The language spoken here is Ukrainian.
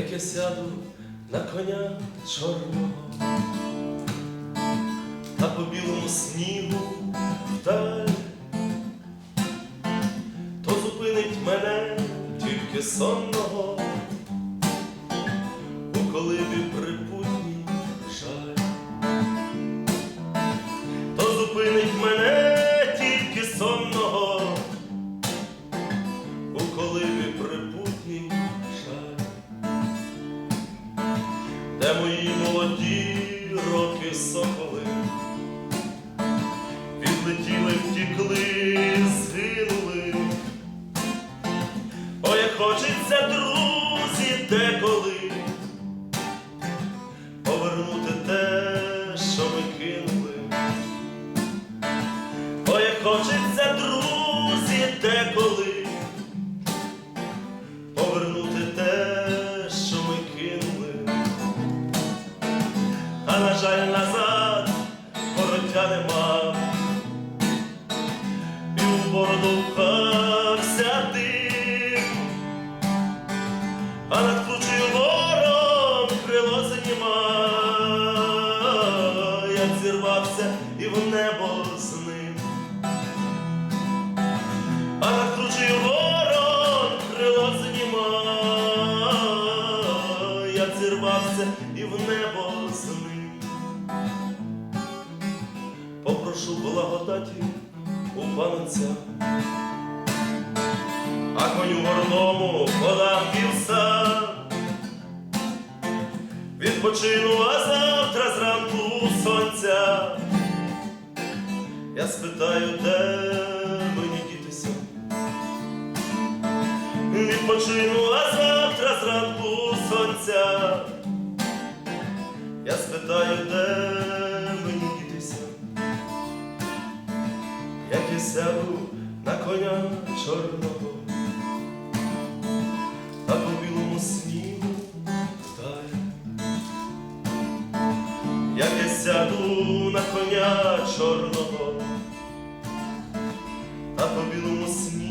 Як я сяду на коня чорного, та по білому снігу вдаль, то зупинить мене тільки сонного, у колибі припутній де мої молоді роки соколи, відлетіли, втікли, згинули. Ой, хочеться, друзі, деколи жаль, назад вороття нема, і в бороду вхався дим, а над кручею вором крило заніма, як зірвався і в небо з ним, а над кручею вором крило заніма, як зірвався і в небо з ним. Попрошу благодаті у панця, а коню горному подам вівса. Відпочину, а завтра зранку сонця. Я спитаю, де мені дітися. Відпочину, Я спитаю, де мені дітися, як я сяду на коня чорного, та по білому снігу вдаль. Як я сяду на коня чорного, та по білому снігу